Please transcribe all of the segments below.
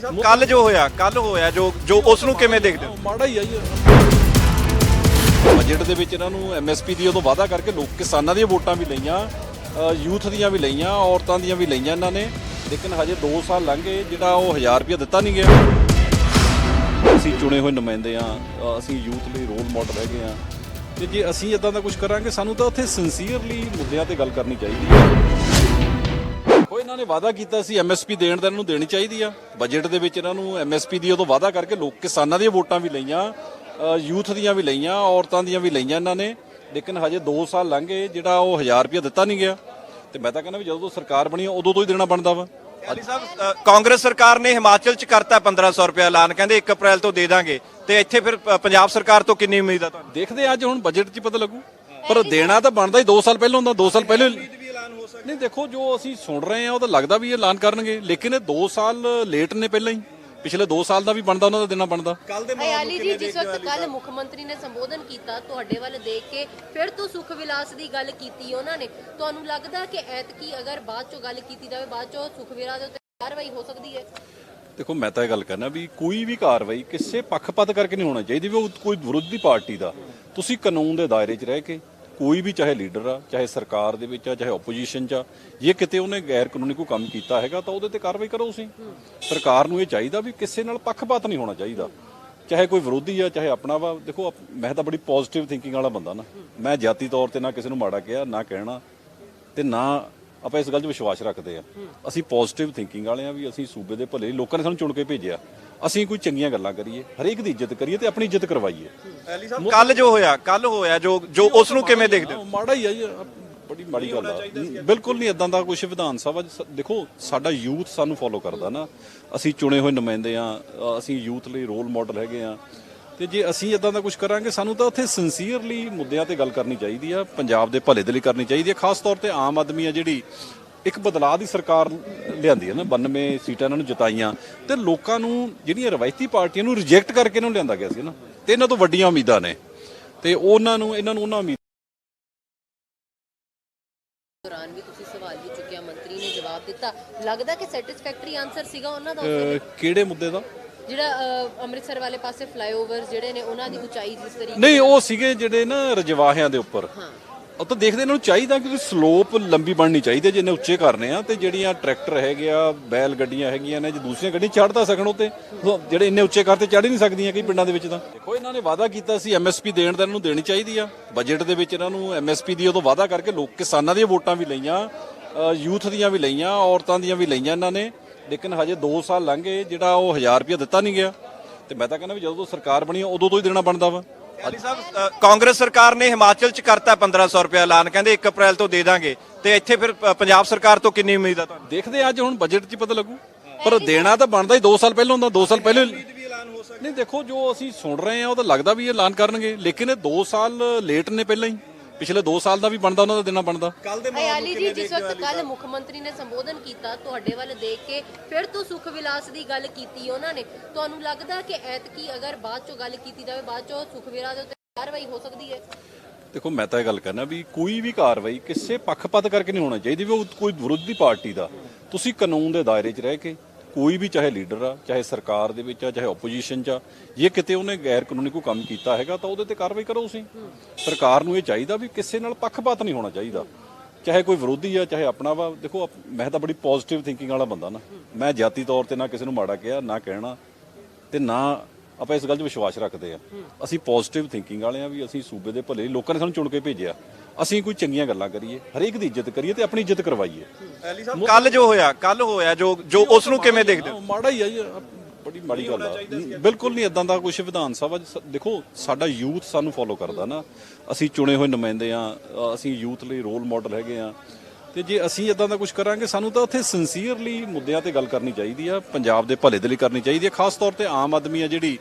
ਕੱਲ ਜੋ ਹੋਇਆ ਕੱਲ ਹੋਇਆ ਜੋ ਜੋ ਉਸ ਨੂੰ ਕਿਵੇਂ ਦੇਖਦੇ ਹੋ? ਮਾੜਾ ਹੀ ਆ ਜੀ। ਬਜਟ ਦੇ ਵਿੱਚ ਇਹਨਾਂ ਨੂੰ ਐਮਐਸਪੀ ਦੀ ਉਦੋਂ ਵਾਅਦਾ ਕਰਕੇ ਲੋਕ ਕਿਸਾਨਾਂ ਦੀਆਂ ਵੋਟਾਂ ਵੀ ਲਈਆਂ ਯੂਥ ਦੀਆਂ ਵੀ ਲਈਆਂ ਔਰਤਾਂ ਦੀਆਂ ਵੀ ਲਈਆਂ ਇਹਨਾਂ ਨੇ। ਲੇਕਿਨ ਹਜੇ 2 ਸਾਲ ਲੰਘੇ ਜਿਹੜਾ ਉਹ 1000 ਰੁਪਏ ਦਿੱਤਾ ਨਹੀਂ ਗਿਆ। ਅਸੀਂ ਚੁਣੇ ਹੋਏ ਨੁਮਾਇੰਦੇ ਆ ਅਸੀਂ ਯੂਥ ਲਈ ਰੋਲ ਮਾਡਲ ਹੈਗੇ ਆ ਤੇ ਜੇ ਅਸੀਂ ਇਦਾਂ ਦਾ ਕੁਝ ਕਰਾਂਗੇ ਸਾਨੂੰ ਤਾਂ ਉੱਥੇ ਸਿੰਸੀਅਰਲੀ ਮੁੱਦਿਆਂ ਤੇ ਗੱਲ ਕਰਨੀ ਚਾਹੀਦੀ ਹੈ। ਇਹਨਾਂ ਨੇ ਵਾਅਦਾ ਕੀਤਾ ਸੀ ਐਮਐਸਪੀ ਦੇਣ ਦਾ ਇਹਨਾਂ ਨੂੰ ਦੇਣੀ ਚਾਹੀਦੀ ਆ। ਬਜਟ ਦੇ ਵਿੱਚ ਇਹਨਾਂ ਨੂੰ ਐਮਐਸਪੀ ਦੀ ਉਦੋਂ ਵਾਅਦਾ ਕਰਕੇ ਲੋਕ ਕਿਸਾਨਾਂ ਦੀਆਂ ਵੋਟਾਂ ਵੀ ਲਈਆਂ ਯੂਥ ਦੀਆਂ ਵੀ ਲਈਆਂ ਔਰਤਾਂ ਦੀਆਂ ਵੀ ਲਈਆਂ ਇਹਨਾਂ ਨੇ। ਲੇਕਿਨ ਹਜੇ 2 ਸਾਲ ਲੰਘੇ ਜਿਹੜਾ ਉਹ 1000 ਰੁਪਏ ਦਿੱਤਾ ਨਹੀਂ ਗਿਆ। ਤੇ ਮੈਂ ਤਾਂ ਕਹਿੰਦਾ ਵੀ ਜਦੋਂ ਤੋਂ ਸਰਕਾਰ ਬਣੀ ਉਦੋਂ ਤੋਂ ਹੀ ਦੇਣਾ ਬਣਦਾ ਵਾ। ਅਲੀ ਸਾਹਿਬ ਕਾਂਗਰਸ ਸਰਕਾਰ ਨੇ ਹਿਮਾਚਲ ਚ ਕਰਤਾ 1500 ਰੁਪਏ ਐਲਾਨ ਕਹਿੰਦੇ 1 ਅਪ੍ਰੈਲ ਤੋਂ ਦੇ ਦਾਂਗੇ। ਤੇ ਇੱਥੇ ਫਿਰ ਪੰਜਾਬ ਸਰਕਾਰ ਤੋਂ ਕਿੰਨੀ ਉਮੀਦ ਆ ਤੁਹਾਨੂੰ? ਦੇਖਦੇ ਅੱਜ ਹੁਣ ਬਜਟ 'ਚ ਪਤਾ ਲੱਗੂ। ਪਰ ਦੇਣਾ ਤਾਂ ਬਣਦਾ ਹੀ 2 ਸਾਲ ਪਹਿਲਾਂ ਹੁੰਦਾ 2 ਸਾਲ ਪਹਿਲੇ ਨਹੀਂ ਦੇਖੋ ਜੋ ਅਸੀਂ ਸੁਣ ਰਹੇ ਆ ਉਹ ਤਾਂ ਲੱਗਦਾ ਵੀ ਇਹ ਐਲਾਨ ਕਰਨਗੇ। ਲੇਕਿਨ ਇਹ 2 ਸਾਲ ਲੇਟ ਨੇ ਪਹਿਲਾਂ ਹੀ। ਪਿਛਲੇ 2 ਸਾਲ ਦਾ ਵੀ ਬਣਦਾ ਉਹਨਾਂ ਦਾ ਦੇਣਾ ਬਣਦਾ। ਕੱਲ ਦੇ ਅਯਾਲੀ ਜੀ ਜਿਸ ਵਕਤ ਕੱਲ ਮੁੱਖ ਮੰਤਰੀ ਨੇ ਸੰਬੋਧਨ ਕੀਤਾ ਤੁਹਾਡੇ ਵੱਲ ਦੇਖ ਕੇ ਫਿਰ ਤੋਂ ਸੁਖ ਵਿਲਾਸ ਦੀ ਗੱਲ ਕੀਤੀ ਉਹਨਾਂ ਨੇ। ਤੁਹਾਨੂੰ ਲੱਗਦਾ ਕਿ ਐਤਕੀ ਅਗਰ ਬਾਅਦ ਚੋਂ ਗੱਲ ਕੀਤੀ ਜਾਵੇ ਬਾਅਦ ਚੋਂ ਸੁਖ ਵਿਲਾਸ ਦੇ ਉੱਤੇ ਕਾਰਵਾਈ ਹੋ ਸਕਦੀ ਹੈ? ਦੇਖੋ ਮੈਂ ਤਾਂ ਇਹ ਗੱਲ ਕਰਨਾ ਵੀ ਕੋਈ ਵੀ ਕਾਰਵਾਈ ਕਿਸੇ ਪੱਖਪਾਤ ਕਰਕੇ ਨਹੀਂ ਹੋਣਾ ਚਾਹੀਦੀ ਵੀ ਉਹ ਕੋਈ ਵਿਰੋਧੀ ਪਾਰਟੀ ਦਾ। ਤੁਸੀਂ ਕਾਨੂੰਨ ਦੇ ਦਾਇਰੇ 'ਚ ਰਹਿ ਕੇ ਕੋਈ ਵੀ ਚਾਹੇ ਲੀਡਰ ਆ, ਚਾਹੇ ਸਰਕਾਰ ਦੇ ਵਿੱਚ ਆ, ਚਾਹੇ ਆਪੋਜੀਸ਼ਨ 'ਚ ਆ, ਜੇ ਕਿਤੇ ਉਹਨੇ ਗੈਰ ਕਾਨੂੰਨੀ ਕੋਈ ਕੰਮ ਕੀਤਾ ਹੈਗਾ, ਤਾਂ ਉਹਦੇ ਤੇ ਕਾਰਵਾਈ ਕਰੋ ਤੁਸੀਂ। ਸਰਕਾਰ ਨੂੰ ਇਹ ਚਾਹੀਦਾ ਵੀ ਕਿਸੇ ਨਾਲ ਪੱਖਪਾਤ ਨਹੀਂ ਹੋਣਾ ਚਾਹੀਦਾ। ਚਾਹੇ ਕੋਈ ਵਿਰੋਧੀ ਆ, ਚਾਹੇ ਆਪਣਾ ਵਾ, ਦੇਖੋ ਮੈਂ ਤਾਂ ਬੜੀ ਪੋਜ਼ਿਟਿਵ ਥਿੰਕਿੰਗ ਵਾਲਾ ਬੰਦਾ ਨਾ। ਮੈਂ ਜਾਤੀ ਤੌਰ ਤੇ ਨਾ ਕਿਸੇ ਨੂੰ ਮਾੜਾ ਕਿਹਾ, ਨਾ ਕਹਿਣਾ, ਤੇ ਨਾ ਆਪਾਂ ਇਸ ਗੱਲ 'ਚ ਵਿਸ਼ਵਾਸ ਰੱਖਦੇ ਆ। ਅਸੀਂ ਪੋਜ਼ਿਟਿਵ ਥਿੰਕਿੰਗ ਵਾਲੇ ਆ ਵੀ ਅਸੀਂ ਸੂਬੇ ਦੇ ਭਲੇ, ਲੋਕਾਂ ਨੇ ਸਾਨੂੰ ਚੁਣ ਕੇ ਭੇਜਿਆ। ਅਸੀਂ ਕੋਈ ਚੰਗੀਆਂ ਗੱਲਾਂ ਕਰੀਏ ਹਰੇਕ ਦੀ ਇੱਜ਼ਤ ਕਰੀਏ ਤੇ ਆਪਣੀ ਇੱਜ਼ਤ ਕਰਵਾਈਏ। ਸਾਹਿਬ ਕੱਲ ਜੋ ਹੋਇਆ ਕੱਲ ਹੋਇਆ ਜੋ ਜੋ ਉਸ ਨੂੰ ਕਿਵੇਂ ਦੇਖਦੇ ਹੋ? ਮਾੜਾ ਹੀ ਆ ਜੀ ਬੜੀ ਮਾੜੀ ਗੱਲ ਆ। ਬਿਲਕੁਲ ਨਹੀਂ ਇਦਾਂ ਦਾ ਕੁਝ ਵਿਧਾਨ ਸਭਾ ਦੇਖੋ ਸਾਡਾ ਯੂਥ ਸਾਨੂੰ ਫੋਲੋ ਕਰਦਾ ਨਾ। ਅਸੀਂ ਚੁਣੇ ਹੋਏ ਨੁਮਾਇੰਦੇ ਆ ਅਸੀਂ ਯੂਥ ਲਈ ਰੋਲ ਮਾਡਲ ਹੈਗੇ ਆ। ਤੇ ਜੇ ਅਸੀਂ ਇਦਾਂ ਦਾ ਕੁਝ ਕਰਾਂਗੇ ਸਾਨੂੰ ਤਾਂ ਉੱਥੇ ਸਿੰਸੀਅਰਲੀ ਮੁੱਦਿਆਂ ਤੇ ਗੱਲ ਕਰਨੀ ਚਾਹੀਦੀ ਆ ਪੰਜਾਬ ਦੇ ਭਲੇ ਦੇ ਲਈ ਕਰਨੀ ਚਾਹੀਦੀ ਆ ਖਾਸ ਤੌਰ ਤੇ ਆਮ ਆਦਮੀ ਆ ਜਿਹੜੀ ਇੱਕ ਬਦਲਾਅ ਦੀ ਸਰਕਾਰ ਲਿਆਂਦੀ ਹੈ ਨਾ 92 ਸੀਟਾਂ ਇਹਨਾਂ ਨੂੰ ਜਿਤਾਈਆਂ ਤੇ ਲੋਕਾਂ ਨੂੰ ਜਿਹੜੀਆਂ ਰਵਾਇਤੀ ਪਾਰਟੀਆਂ ਨੂੰ ਰਿਜੈਕਟ ਕਰਕੇ ਇਹਨਾਂ ਨੂੰ ਲਿਆਂਦਾ ਗਿਆ ਸੀ ਨਾ ਤੇ ਇਹਨਾਂ ਤੋਂ ਵੱਡੀਆਂ ਉਮੀਦਾਂ ਨੇ ਤੇ ਉਹਨਾਂ ਨੂੰ ਇਹਨਾਂ ਨੂੰ ਉਹਨਾਂ ਉਮੀਦ ਦੌਰਾਨ ਵੀ ਤੁਸੀਂ ਸਵਾਲ ਵੀ ਚੁੱਕਿਆ ਮੰਤਰੀ ਨੇ ਜਵਾਬ ਦਿੱਤਾ। ਲੱਗਦਾ ਕਿ ਸੈਟੀਸਫੈਕਟਰੀ ਆਨਸਰ ਸੀਗਾ ਉਹਨਾਂ ਦਾ ਉਸ ਵੇਲੇ? ਅਹ ਕਿਹੜੇ ਮੁੱਦੇ ਦਾ? ਜਿਹੜਾ ਅੰਮ੍ਰਿਤਸਰ ਵਾਲੇ ਪਾਸੇ ਫਲਾਈਓਵਰਸ ਜਿਹੜੇ ਨੇ ਉਹਨਾਂ ਦੀ ਉਚਾਈ ਜਿਸ ਤਰੀਕੇ ਨਹੀਂ ਉਹ ਸੀਗੇ ਜਿਹੜੇ ਨਾ ਰਜਵਾਹਿਆਂ ਦੇ ਉੱਪਰ। ਹਾਂ। ਉਹ ਤਾਂ ਦੇਖਦੇ ਇਹਨਾਂ ਨੂੰ ਚਾਹੀਦਾ ਕਿ ਸਲੋਪ ਲੰਬੀ ਬਣਨੀ ਚਾਹੀਦੀ ਹੈ ਜਿੰਨੇ ਉੱਚੇ ਕਰਨੇ ਆ, ਤੇ ਜਿਹੜੀਆਂ ਟਰੈਕਟਰ ਹੈਗੇ ਆ, ਬੈਲ ਗੱਡੀਆਂ ਹੈਗੀਆਂ ਨੇ, ਜੇ ਦੂਸਰੀਆਂ ਗੱਡੀਆਂ ਚੜ੍ਹ ਤਾਂ ਸਕਣ ਉੱਤੇ ਉਹ ਜਿਹੜੇ ਇੰਨੇ ਉੱਚੇ ਕਰਤੇ ਚੜ੍ਹ ਹੀ ਨਹੀਂ ਸਕਦੀਆਂ ਕਈ ਪਿੰਡਾਂ ਦੇ ਵਿੱਚ ਤਾਂ। ਦੇਖੋ, ਇਹਨਾਂ ਨੇ ਵਾਅਦਾ ਕੀਤਾ ਸੀ ਐਮਐਸਪੀ ਦੇਣ ਦਾ, ਇਹਨਾਂ ਨੂੰ ਦੇਣੀ ਚਾਹੀਦੀ ਆ। ਬਜਟ ਦੇ ਵਿੱਚ ਇਹਨਾਂ ਨੂੰ ਐਮਐਸਪੀ ਦੀ ਉਦੋਂ ਵਾਅਦਾ ਕਰਕੇ ਲੋਕ ਕਿਸਾਨਾਂ ਦੀਆਂ ਵੋਟਾਂ ਵੀ ਲਈਆਂ ਯੂਥ ਦੀਆਂ ਵੀ ਲਈਆਂ, ਔਰਤਾਂ ਦੀਆਂ ਵੀ ਲਈਆਂ ਇਹਨਾਂ ਨੇ। ਲੇਕਿਨ ਹਜੇ 2 ਸਾਲ ਲੰਘੇ ਜਿਹੜਾ ਉਹ 1000 ਰੁਪਏ ਦਿੱਤਾ ਨਹੀਂ ਗਿਆ। ਤੇ ਮੈਂ ਤਾਂ ਕਹਿੰਦਾ ਵੀ ਜਦੋਂ ਤੋਂ ਸਰਕਾਰ ਬਣੀ ਉਦੋਂ ਤੋਂ ਹੀ ਦੇਣਾ ਬਣਦਾ ਵਾ। ਅਲੀ ਸਾਹਿਬ ਕਾਂਗਰਸ ਸਰਕਾਰ ਨੇ ਹਿਮਾਚਲ ਚ ਕਰਤਾ 1500 ਰੁਪਏ ਐਲਾਨ ਕਹਿੰਦੇ 1 ਅਪ੍ਰੈਲ ਤੋਂ ਦੇ ਦਾਂਗੇ। ਤੇ ਇੱਥੇ ਫਿਰ ਪੰਜਾਬ ਸਰਕਾਰ ਤੋਂ ਕਿੰਨੀ ਉਮੀਦ ਆ ਤੁਹਾਨੂੰ? ਦੇਖਦੇ ਅੱਜ ਹੁਣ ਬਜਟ 'ਚ ਪਤਾ ਲੱਗੂ। ਪਰ ਦੇਣਾ ਤਾਂ ਬਣਦਾ ਹੀ 2 ਸਾਲ ਪਹਿਲਾਂ ਹੁੰਦਾ 2 ਸਾਲ ਪਹਿਲੇ ਨਹੀਂ ਦੇਖੋ ਜੋ ਅਸੀਂ ਸੁਣ ਰਹੇ ਆ ਉਹ ਤਾਂ ਲੱਗਦਾ ਵੀ ਐਲਾਨ ਕਰਨਗੇ। ਲੇਕਿਨ ਇਹ 2 ਸਾਲ ਲੇਟ ਨੇ ਪਹਿਲਾਂ ਹੀ। ਪਿਛਲੇ 2 ਸਾਲ ਦਾ ਵੀ ਬਣਦਾ ਉਹਨਾਂ ਦਾ ਦੇਣਾ ਬਣਦਾ। ਕੱਲ ਦੇ ਅਯਾਲੀ ਜੀ ਜਿਸ ਵਕਤ ਕੱਲ ਮੁੱਖ ਮੰਤਰੀ ਨੇ ਸੰਬੋਧਨ ਕੀਤਾ ਤੁਹਾਡੇ ਵੱਲ ਦੇਖ ਕੇ ਫਿਰ ਤੋਂ ਸੁਖ ਵਿਲਾਸ ਦੀ ਗੱਲ ਕੀਤੀ ਉਹਨਾਂ ਨੇ। ਤੁਹਾਨੂੰ ਲੱਗਦਾ ਕਿ ਐਤਕੀ ਅਗਰ ਬਾਅਦ ਚੋਂ ਗੱਲ ਕੀਤੀ ਜਾਵੇ ਬਾਅਦ ਚੋਂ ਸੁਖ ਵਿਲਾਸ ਦੇ ਉੱਤੇ ਕਾਰਵਾਈ ਹੋ ਸਕਦੀ ਹੈ? ਦੇਖੋ ਮੈਂ ਤਾਂ ਇਹ ਗੱਲ ਕਰਨਾ ਵੀ ਕੋਈ ਵੀ ਕਾਰਵਾਈ ਕਿਸੇ ਪੱਖਪਾਤ ਕਰਕੇ ਨਹੀਂ ਹੋਣਾ ਚਾਹੀਦੀ ਵੀ ਉਹ ਕੋਈ ਵਿਰੋਧੀ ਪਾਰਟੀ ਦਾ। ਤੁਸੀਂ ਕਾਨੂੰਨ ਦੇ ਦਾਇਰੇ 'ਚ ਰਹਿ ਕੇ ਕੋਈ ਵੀ ਚਾਹੇ ਲੀਡਰ ਆ, ਚਾਹੇ ਸਰਕਾਰ ਦੇ ਵਿੱਚ ਆ, ਚਾਹੇ ਆਪੋਜੀਸ਼ਨ 'ਚ ਆ, ਜੇ ਕਿਤੇ ਉਹਨੇ ਗੈਰ ਕਾਨੂੰਨੀ ਕੋਈ ਕੰਮ ਕੀਤਾ ਹੈਗਾ, ਤਾਂ ਉਹਦੇ ਤੇ ਕਾਰਵਾਈ ਕਰੋ ਤੁਸੀਂ। ਸਰਕਾਰ ਨੂੰ ਇਹ ਚਾਹੀਦਾ ਵੀ ਕਿਸੇ ਨਾਲ ਪੱਖਪਾਤ ਨਹੀਂ ਹੋਣਾ ਚਾਹੀਦਾ। ਚਾਹੇ ਕੋਈ ਵਿਰੋਧੀ ਆ, ਚਾਹੇ ਆਪਣਾ ਵਾ, ਦੇਖੋ ਮੈਂ ਤਾਂ ਬੜੀ ਪੋਜ਼ਿਟਿਵ ਥਿੰਕਿੰਗ ਵਾਲਾ ਬੰਦਾ ਨਾ। ਮੈਂ ਜਾਤੀ ਤੌਰ ਤੇ ਨਾ ਕਿਸੇ ਨੂੰ ਮਾੜਾ ਕਿਹਾ, ਨਾ ਕਹਿਣਾ, ਤੇ ਨਾ ਆਪਾਂ ਇਸ ਗੱਲ 'ਚ ਵਿਸ਼ਵਾਸ ਰੱਖਦੇ ਆ। ਅਸੀਂ ਪੋਜ਼ਿਟਿਵ ਥਿੰਕਿੰਗ ਵਾਲੇ ਆ ਵੀ ਅਸੀਂ ਸੂਬੇ ਦੇ ਭਲੇ, ਲੋਕਾਂ ਨੇ ਸਾਨੂੰ ਚੁਣ ਕੇ ਭੇਜਿਆ। ਅਸੀਂ ਕੋਈ ਚੰਗੀਆਂ ਗੱਲਾਂ ਕਰੀਏ ਹਰੇਕ ਦੀ ਇੱਜ਼ਤ ਕਰੀਏ ਤੇ ਆਪਣੀ ਇੱਜ਼ਤ ਕਰਵਾਈਏ। ਅਲੀ ਸਾਹਿਬ ਕੱਲ ਜੋ ਹੋਇਆ ਕੱਲ ਹੋਇਆ ਜੋ ਜੋ ਉਸ ਨੂੰ ਕਿਵੇਂ ਦੇਖਦੇ ਹੋ? ਮਾੜਾ ਹੀ ਆ ਜੀ ਬੜੀ ਮਾੜੀ ਗੱਲ ਆ। ਬਿਲਕੁਲ ਨਹੀਂ ਇਦਾਂ ਦਾ ਕੁਝ ਵਿਧਾਨ ਸਭਾ ਦੇਖੋ ਸਾਡਾ ਯੂਥ ਸਾਨੂੰ ਫੋਲੋ ਕਰਦਾ ਨਾ। ਅਸੀਂ ਚੁਣੇ ਹੋਏ ਨੁਮਾਇੰਦੇ ਆ ਅਸੀਂ ਯੂਥ ਲਈ ਰੋਲ ਮਾਡਲ ਹੈਗੇ ਆ। ਤੇ ਜੇ ਅਸੀਂ ਇਦਾਂ ਦਾ ਕੁਝ ਕਰਾਂਗੇ ਸਾਨੂੰ ਤਾਂ ਉੱਥੇ ਸਿੰਸੀਅਰਲੀ ਮੁੱਦਿਆਂ ਤੇ ਗੱਲ ਕਰਨੀ ਚਾਹੀਦੀ ਆ ਪੰਜਾਬ ਦੇ ਭਲੇ ਦੇ ਲਈ ਕਰਨੀ ਚਾਹੀਦੀ ਆ ਖਾਸ ਤੌਰ ਤੇ ਆਮ ਆਦਮੀ ਆ ਜਿਹੜੀ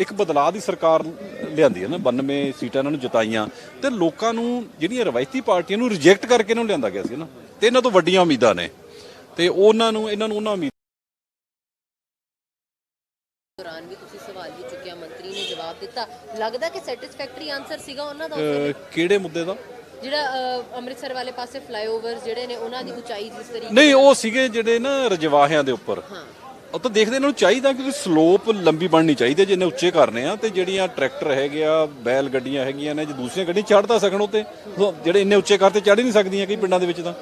ਇੱਕ ਬਦਲਾਅ ਦੀ ਸਰਕਾਰ ਲਿਆਂਦੀ ਹੈ ਨਾ 92 ਸੀਟਾਂ ਇਹਨਾਂ ਨੂੰ ਜਿਤਾਈਆਂ ਤੇ ਲੋਕਾਂ ਨੂੰ ਜਿਹੜੀਆਂ ਰਵਾਇਤੀ ਪਾਰਟੀਆਂ ਨੂੰ ਰਿਜੈਕਟ ਕਰਕੇ ਇਹਨਾਂ ਨੂੰ ਲਿਆਂਦਾ ਗਿਆ ਸੀ ਨਾ ਤੇ ਇਹਨਾਂ ਤੋਂ ਵੱਡੀਆਂ ਉਮੀਦਾਂ ਨੇ ਤੇ ਉਹਨਾਂ ਨੂੰ ਇਹਨਾਂ ਨੂੰ ਉਹਨਾਂ ਉਮੀਦ ਦੌਰਾਨ ਵੀ ਤੁਸੀਂ ਸਵਾਲ ਵੀ ਚੁੱਕਿਆ ਮੰਤਰੀ ਨੇ ਜਵਾਬ ਦਿੱਤਾ। ਲੱਗਦਾ ਕਿ ਸੈਟੀਸਫੈਕਟਰੀ ਆਨਸਰ ਸੀਗਾ ਉਹਨਾਂ ਦਾ ਕਿਹੜੇ ਮੁੱਦੇ ਦਾ? ਜਿਹੜਾ ਅੰਮ੍ਰਿਤਸਰ ਵਾਲੇ ਪਾਸੇ ਫਲਾਈਓਵਰਸ ਜਿਹੜੇ ਨੇ ਉਹਨਾਂ ਦੀ ਉਚਾਈ ਜਿਸ ਤਰੀਕੇ ਨਹੀਂ ਉਹ ਸੀਗੇ ਜਿਹੜੇ ਨਾ ਰਜਵਾਹਿਆਂ ਦੇ ਉੱਪਰ। ਹਾਂ। ਉਹ ਤਾਂ ਦੇਖਦੇ ਇਹਨਾਂ ਨੂੰ ਚਾਹੀਦਾ ਕਿ ਸਲੋਪ ਲੰਬੀ ਬਣਨੀ ਚਾਹੀਦੀ ਹੈ ਜਿੰਨੇ ਉੱਚੇ ਕਰਨੇ ਆ, ਤੇ ਜਿਹੜੀਆਂ ਟਰੈਕਟਰ ਹੈਗੇ ਆ, ਬੈਲ ਗੱਡੀਆਂ ਹੈਗੀਆਂ ਨੇ, ਜੇ ਦੂਸਰੀਆਂ ਗੱਡੀਆਂ ਚੜ੍ਹ ਤਾਂ ਸਕਣ ਉੱਤੇ ਜਿਹੜੇ ਇੰਨੇ ਉੱਚੇ ਕਰ ਤੇ ਚੜ੍ਹ ਹੀ ਨਹੀਂ ਸਕਦੀਆਂ ਕਈ ਪਿੰਡਾਂ ਦੇ ਵਿੱਚ ਤਾਂ।